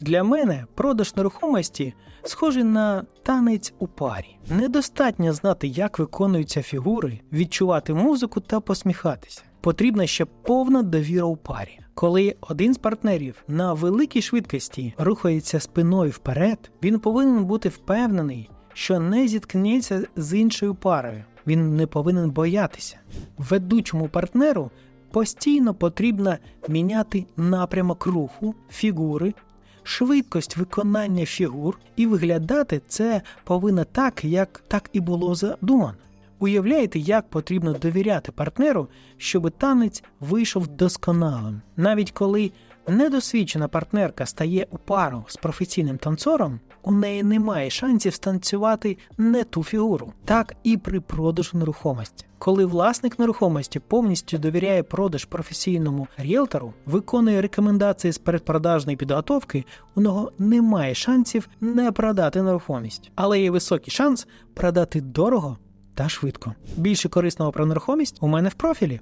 Для мене продаж нерухомості схожий на танець у парі. Недостатньо знати, як виконуються фігури, відчувати музику та посміхатися. Потрібна ще повна довіра у парі. Коли один з партнерів на великій швидкості рухається спиною вперед, він повинен бути впевнений, що не зіткнеться з іншою парою. Він не повинен боятися. Ведучому партнеру постійно потрібно міняти напрямок руху, фігури, швидкость виконання фігур, і виглядати це повинно так, як так і було задумано. Уявляєте, як потрібно довіряти партнеру, щоб танець вийшов досконалим. Навіть коли недосвідчена партнерка стає у пару з професійним танцором, у неї немає шансів станцювати не ту фігуру. Так і при продажу нерухомості. Коли власник нерухомості повністю довіряє продаж професійному ріелтору, виконує рекомендації з передпродажної підготовки, у нього немає шансів не продати нерухомість, але є високий шанс продати дорого та швидко. Більше корисного про нерухомість у мене в профілі.